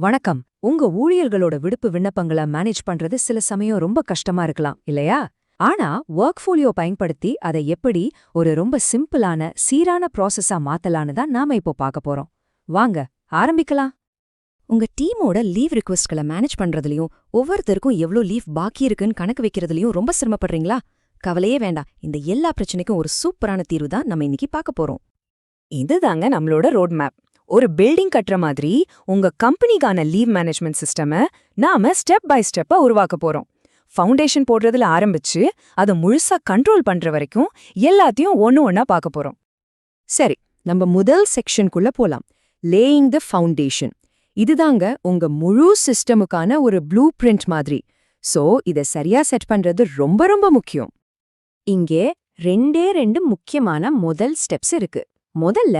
வணக்கம். உங்க ஊழியர்களோட விடுப்பு விண்ணப்பங்கள மேனேஜ் பண்றது சில சமயம் ரொம்ப கஷ்டமா இருக்கலாம் இல்லையா? ஆனா ஒர்க்ஃபோலியோ பயன்படுத்தி அதை எப்படி ஒரு ரொம்ப சிம்பிளான சீரான ப்ராசஸா மாத்தலான்னு தான் நாம இப்போ பார்க்க போறோம். வாங்க ஆரம்பிக்கலாம். உங்க டீமோட லீவ் ரிக்வெஸ்ட்களை மேனேஜ் பண்றதுலயும் ஒவ்வொருத்தருக்கும் எவ்ளோ லீவ் பாக்கி இருக்குன்னு கணக்கு வைக்கிறதுலயும் ரொம்ப சிரமப்படுறீங்களா? கவலையே வேண்டாம். இந்த எல்லா பிரச்சனைக்கும் ஒரு சூப்பரான தீர்வு தான் நம்ம இன்னைக்கு பார்க்க போறோம். இதுதாங்க நம்மளோட ரோட் மேப் ஒரு பில்டிங் கட்டுற மாதிரி உங்க கம்பெனிக்கான லீவ் மேனேஜ்மெண்ட் சிஸ்டம நாம ஸ்டெப் பை ஸ்டெப்பா உருவாக்க போறோம். ஃபவுண்டேஷன் போடுறதுல ஆரம்பிச்சு அதை முழுசா கண்ட்ரோல் பண்ற வரைக்கும் எல்லாத்தையும் ஒன்னு ஒன்னா பார்க்க போறோம். சரி நம்ம முதல் செக்ஷனுக்குள்ள போலாம். லேயிங் த ஃபவுண்டேஷன் இதுதாங்க உங்க முழு சிஸ்டமுக்கான ஒரு ப்ளூ பிரிண்ட் மாதிரி. சோ இத சரியா செட் பண்றது ரொம்ப ரொம்ப முக்கியம். இங்கே ரெண்டே ரெண்டு முக்கியமான முதல் ஸ்டெப்ஸ் இருக்கு. முதல்ல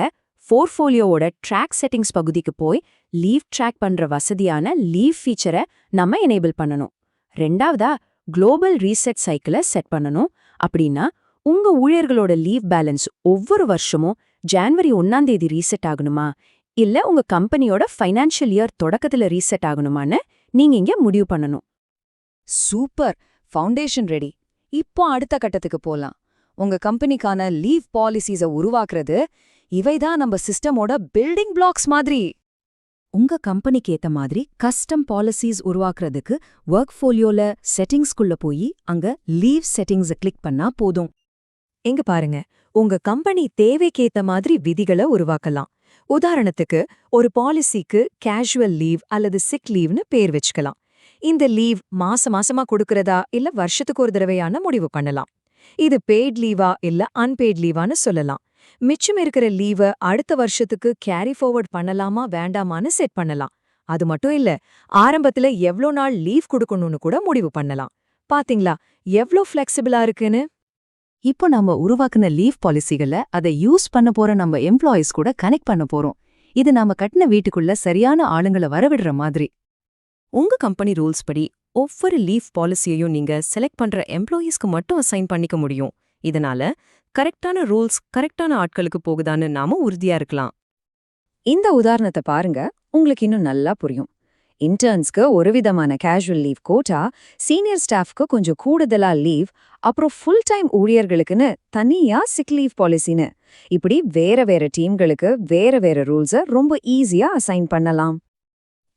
போர்ட்ஃபோலியோவோட ட்ராக் செட்டிங்ஸ் பகுதிக்கு போய் லீவ் ட்ராக் பண்ற வசதியான லீவ் ஃபீச்சரை நம்ம எனேபிள் பண்ணணும். ரெண்டாவதா குளோபல் ரீசெட் சைக்கிளை செட் பண்ணணும். அப்படின்னா உங்க ஊழியர்களோட லீவ் பேலன்ஸ் ஒவ்வொரு வருஷமும் ஜான்வரி ஒன்னாம் தேதி ரீசெட் ஆகணுமா? இல்ல உங்க கம்பெனியோட ஃபைனான்ஷியல் இயர் தொடக்கத்துல ரீசெட் ஆகணுமான்னு நீங்க இங்க முடிவு பண்ணணும். சூப்பர்! ஃபவுண்டேஷன் ரெடி இப்போ அடுத்த கட்டத்துக்கு போலாம். உங்க கம்பெனிக்கான லீவ் பாலிசிஸ உருவாக்குறது இவைதான் நம்ம சிஸ்டமோட பில்டிங் பிளாக்ஸ் மாதிரி. உங்க கம்பெனிக்கு ஏத்த மாதிரி கஸ்டம் பாலிசிஸ் உருவாக்குறதுக்கு ஒர்க் ஃபோலியோல செட்டிங்ஸ்குள்ள போய் அங்க லீவ் செட்டிங்ஸ கிளிக் பண்ணா போதும். எங்க பாருங்க உங்க கம்பெனி தேவைக்கேத்த மாதிரி விதிகளை உருவாக்கலாம். உதாரணத்துக்கு ஒரு பாலிசிக்கு கேஷுவல் லீவ் அல்லது சிக் லீவ்னு பேர் வச்சுக்கலாம். இந்த லீவ் மாச மாசமா கொடுக்கறதா இல்ல வருஷத்துக்கு ஒரு தடவையான முடிவு பண்ணலாம். இது பெய்ட் லீவா இல்ல அன்பெய்ட் லீவான்னு சொல்லலாம். மிச்சம் இருக்கிற லீவ அடுத்த வருஷத்துக்கு கேரி ஃபார்வர்ட் பண்ணலாமா வேண்டாமான்னு செட் பண்ணலாம். அது மட்டும் இல்ல ஆரம்பத்துல எவ்ளோ நாள் லீவ் கொடுக்கணும்னு கூட முடிவு பண்ணலாம். பாத்தீங்களா எவ்ளோ ஃபிளெக்சிபிளா இருக்குன்னு? இப்போ நம்ம உருவாக்குன லீவ் பாலிசிகள அதை யூஸ் பண்ண போற நம்ம எம்ப்ளாயீஸ் கூட கனெக்ட் பண்ண போறோம். இது நாம கட்டின வீட்டுக்குள்ள சரியான ஆளுங்கள வரவிடுற மாதிரி. உங்க கம்பெனி ரூல்ஸ் படி ஒவ்வொரு லீவ் பாலிசியையும் நீங்க செலக்ட் பண்ற எம்ப்ளாயீஸ்க்கு மட்டும் அசைன் பண்ணிக்க முடியும். இதனால கரெக்டான ரூல்ஸ் கரெக்டான ஆட்களுக்கு போகுதான்னு நாம உறுதியா இருக்கலாம். இந்த உதாரணத்தை பாருங்க உங்களுக்கு இன்னும் நல்லா புரியும். இன்டர்ன்ஸ்க்கு ஒரு விதமான கேஷுவல் லீவ் கோட்டா சீனியர் ஸ்டாஃப்க்கு கொஞ்சம் கூடுதலா லீவ் அப்புறம் ஃபுல் டைம் ஊழியர்களுக்குன்னு தனியா சிக் லீவ் பாலிசின்னு இப்படி வேற வேற டீம்களுக்கு வேற வேற ரூல்ஸ ரொம்ப ஈஸியா அசைன் பண்ணலாம்.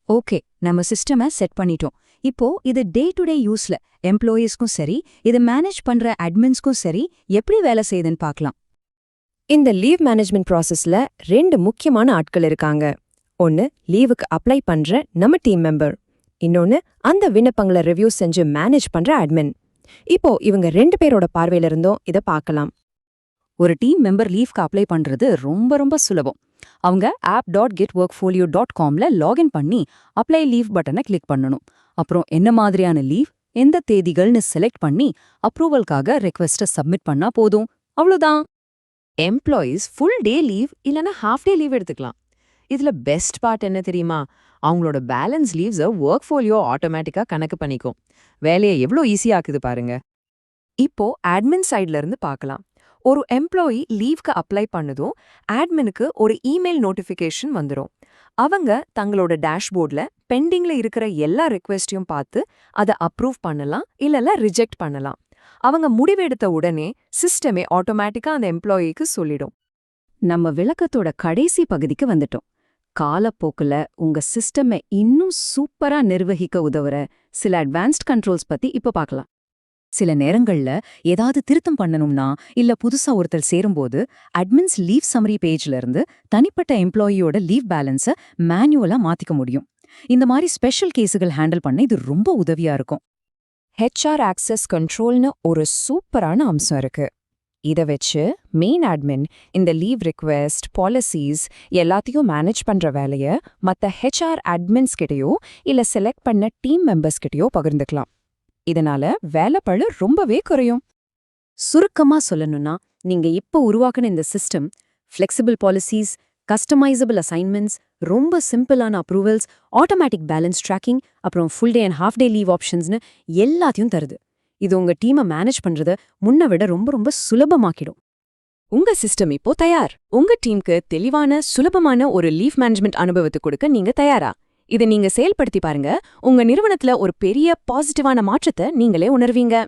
ஓகே நம்ம சிஸ்டம செட் பண்ணிட்டோம். இப்போ இது டே டு டே யூஸ்ல எம்ப்ளாயீஸ்க்கும் சரி இது மேனேஜ் பண்ற அட்மின்ஸ்க்கும் சரி எப்படி வேலை செய்யுதுன்னு பார்க்கலாம். இந்த லீவ் மேனேஜ்மெண்ட் ப்ராசஸ்ல ரெண்டு முக்கியமான ஆட்கள் இருக்காங்க. ஒன்னு லீவுக்கு அப்ளை பண்ற நம்ம டீம் மெம்பர் இன்னொன்னு அந்த விண்ணப்பங்களை ரிவ்யூ செஞ்சு மேனேஜ் பண்ற அட்மின் இப்போ இவங்க ரெண்டு பேரோட பார்வையில இருந்தும் இத பார்க்கலாம். ஒரு டீம் மெம்பர் லீவ்க்கு அப்ளை பண்றது ரொம்ப ரொம்ப சுலபம். அவங்க app dot get workfolio dot காம்ல login பண்ணி அப்ளை லீவ் பட்டனை கிளிக் பண்ணணும். அப்புறம் என்ன மாதிரியான லீவ் எந்த தேதிகள்னு செலக்ட் பண்ணி அப்ரூவல்காக ரெக்வெஸ்ட்டை சப்மிட் பண்ணா போதும். அவ்வளோதான் எம்ப்ளாயீஸ் ஃபுல் டே லீவ் இல்லனா ஹாஃப் டே லீவ் எடுத்துக்கலாம். இதுல பெஸ்ட் பார்ட் என்ன தெரியுமா? அவங்களோட பேலன்ஸ் லீவ்ஸை ஒர்க் ஃபோலியோ ஆட்டோமேட்டிக்கா கணக்கு பண்ணிக்கும். வேலையை எவ்வளோ ஈஸியாக்குது பாருங்க. இப்போ அட்மின் சைட்ல இருந்து பார்க்கலாம். ஒரு எம்ப்ளாயி லீவ்க்கு அப்ளை பண்ணதும் ஆட்மினுக்கு ஒரு இமெயில் நோட்டிஃபிகேஷன் வந்துடும் அவங்க தங்களோட டேஷ்போர்டில் பெண்டிங்ல இருக்கிற எல்லா ரெக்வெஸ்டையும் பார்த்து அதை அப்ரூவ் பண்ணலாம் இல்லல ரிஜெக்ட் பண்ணலாம். அவங்க முடிவெடுத்த உடனே சிஸ்டமே ஆட்டோமேட்டிக்கா அந்த எம்ப்ளாயிக்கு சொல்லிடும். நம்ம விளக்கத்தோட கடைசி பகுதிக்கு வந்துட்டோம். காலப்போக்குல உங்க சிஸ்டமை இன்னும் சூப்பரா நிர்வகிக்க உதவுற சில அட்வான்ஸ்ட் கண்ட்ரோல்ஸ் பத்தி இப்ப பார்க்கலாம். சில நேரங்கள்ல ஏதாவது திருத்தம் பண்ணணும்னா இல்ல புதுசா ஒருத்தர் சேரும்போது அட்மின்ஸ் லீவ் சம்மரி பேஜ்ல இருந்து தனிப்பட்ட எம்ப்ளாயியோட லீவ் பேலன்ஸ மேனுவலா மாத்திக்க முடியும். இந்த மாதிரி ஸ்பெஷல் கேஸுகள் ஹேண்டில் பண்ண இது ரொம்ப உதவியா இருக்கும். ஹெச்ஆர் ஆக்சஸ் கண்ட்ரோல்னு ஒரு சூப்பரான அம்சம் இருக்கு. இத வச்சு மெயின் அட்மின் இந்த லீவ் ரிக்வெஸ்ட் பாலிசிஸ் எல்லாத்தையும் மேனேஜ் பண்ற வேலைய மத்த ஹெச்ஆர் அட்மின்ஸ் கிட்டேயோ இல்ல செலக்ட் பண்ண டீம் மெம்பர்ஸ் கிட்டேயோ பகிர்ந்துக்கலாம். இதனால வேலைப்பழு ரொம்பவே குறையும். சுருக்கமா சொல்லணும்னா நீங்க இப்ப உருவாக்குன இந்த system flexible policies customisable assignments ரொம்ப சிம்பிளான அப்ரூவல்ஸ் ஆட்டோமேட்டிக் பேலன்ஸ் ட்ராக்கிங் அப்புறம் full day and half day leave ஆப்ஷன்ஸ்னு எல்லாத்தையும் தருது. இது உங்க டீமை மேனேஜ் பண்றத முன்ன விட ரொம்ப ரொம்ப சுலபமாக்கிடும். உங்க சிஸ்டம் இப்போ தயார். உங்க டீமுக்கு தெளிவான சுலபமான ஒரு லீவ் மேனேஜ்மெண்ட் அனுபவத்தை கொடுக்க நீங்க தயாரா? இதை நீங்க செயல்படுத்தி பாருங்க. உங்க நிறுவனத்துல ஒரு பெரிய பாசிட்டிவான மாற்றத்தை நீங்களே உணர்வீங்க.